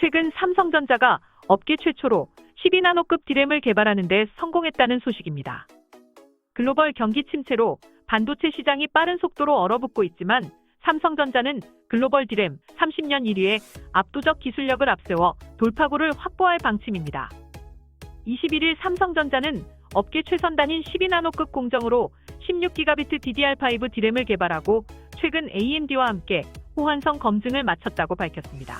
최근 삼성전자가 업계 최초로 12나노급 디램을 개발하는 데 성공했다는 소식입니다. 글로벌 경기 침체로 반도체 시장이 빠른 속도로 얼어붙고 있지만 삼성전자는 글로벌 디램 30년 1위에 압도적 기술력을 앞세워 돌파구를 확보할 방침입니다. 21일 삼성전자는 업계 최선단인 12나노급 공정으로 16기가비트 DDR5 디램을 개발하고 최근 AMD와 함께 호환성 검증을 마쳤다고 밝혔습니다.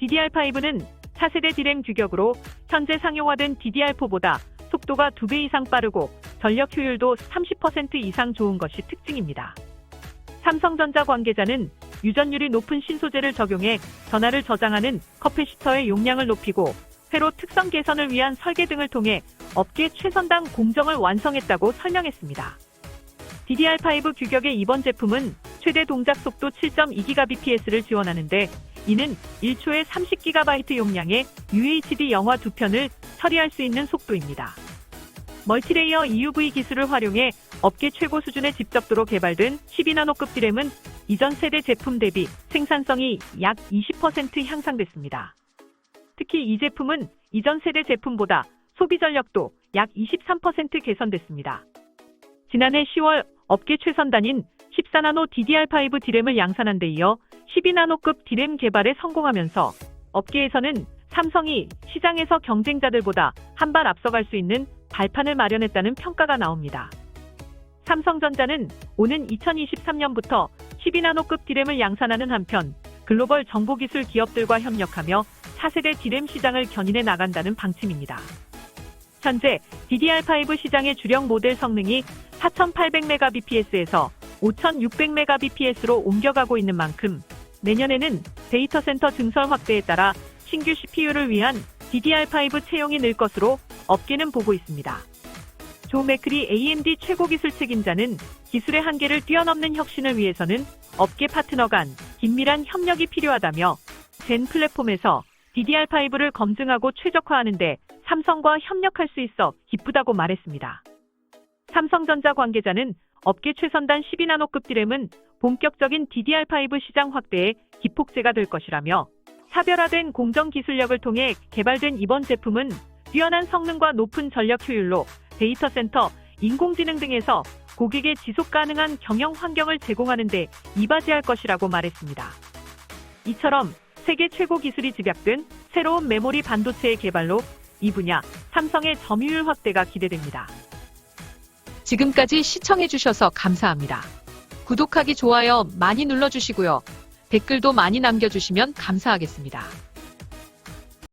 DDR5는 차세대 디램 규격으로 현재 상용화된 DDR4보다 속도가 2배 이상 빠르고 전력 효율도 30% 이상 좋은 것이 특징입니다. 삼성전자 관계자는 유전율이 높은 신소재를 적용해 전하를 저장하는 커패시터의 용량을 높이고 회로 특성 개선을 위한 설계 등을 통해 업계 최선단 공정을 완성했다고 설명했습니다. DDR5 규격의 이번 제품은 최대 동작 속도 7.2GBps를 지원하는데 이는 1초에 30GB 용량의 UHD 영화 두 편을 처리할 수 있는 속도입니다. 멀티레이어 EUV 기술을 활용해 업계 최고 수준의 집적도로 개발된 12나노급 디램은 이전 세대 제품 대비 생산성이 약 20% 향상됐습니다. 특히 이 제품은 이전 세대 제품보다 소비 전력도 약 23% 개선됐습니다. 지난해 10월 업계 최선단인 14나노 DDR5 디램을 양산한 데 이어 12나노급 디램 개발에 성공하면서 업계에서는 삼성이 시장에서 경쟁자들보다 한 발 앞서갈 수 있는 발판을 마련했다는 평가가 나옵니다. 삼성전자는 오는 2023년부터 12나노급 디램을 양산하는 한편 글로벌 정보기술 기업들과 협력하며 차세대 디램 시장을 견인해 나간다는 방침입니다. 현재 DDR5 시장의 주력 모델 성능이 4800Mbps에서 5600Mbps로 옮겨가고 있는 만큼 내년에는 데이터 센터 증설 확대에 따라 신규 CPU를 위한 DDR5 채용이 늘 것으로 업계는 보고 있습니다. 조 맥크리 AMD 최고 기술 책임자는 기술의 한계를 뛰어넘는 혁신을 위해서는 업계 파트너 간 긴밀한 협력이 필요하다며 젠 플랫폼에서 DDR5를 검증하고 최적화하는데 삼성과 협력할 수 있어 기쁘다고 말했습니다. 삼성전자 관계자는 업계 최선단 12나노급 디램은 본격적인 DDR5 시장 확대에 기폭제가 될 것이라며 차별화된 공정 기술력을 통해 개발된 이번 제품은 뛰어난 성능과 높은 전력 효율로 데이터 센터, 인공지능 등에서 고객의 지속 가능한 경영 환경을 제공하는 데 이바지할 것이라고 말했습니다. 이처럼 세계 최고 기술이 집약된 새로운 메모리 반도체의 개발로 이 분야 삼성의 점유율 확대가 기대됩니다. 지금까지 시청해주셔서 감사합니다. 구독하기, 좋아요 많이 눌러주시고요. 댓글도 많이 남겨주시면 감사하겠습니다.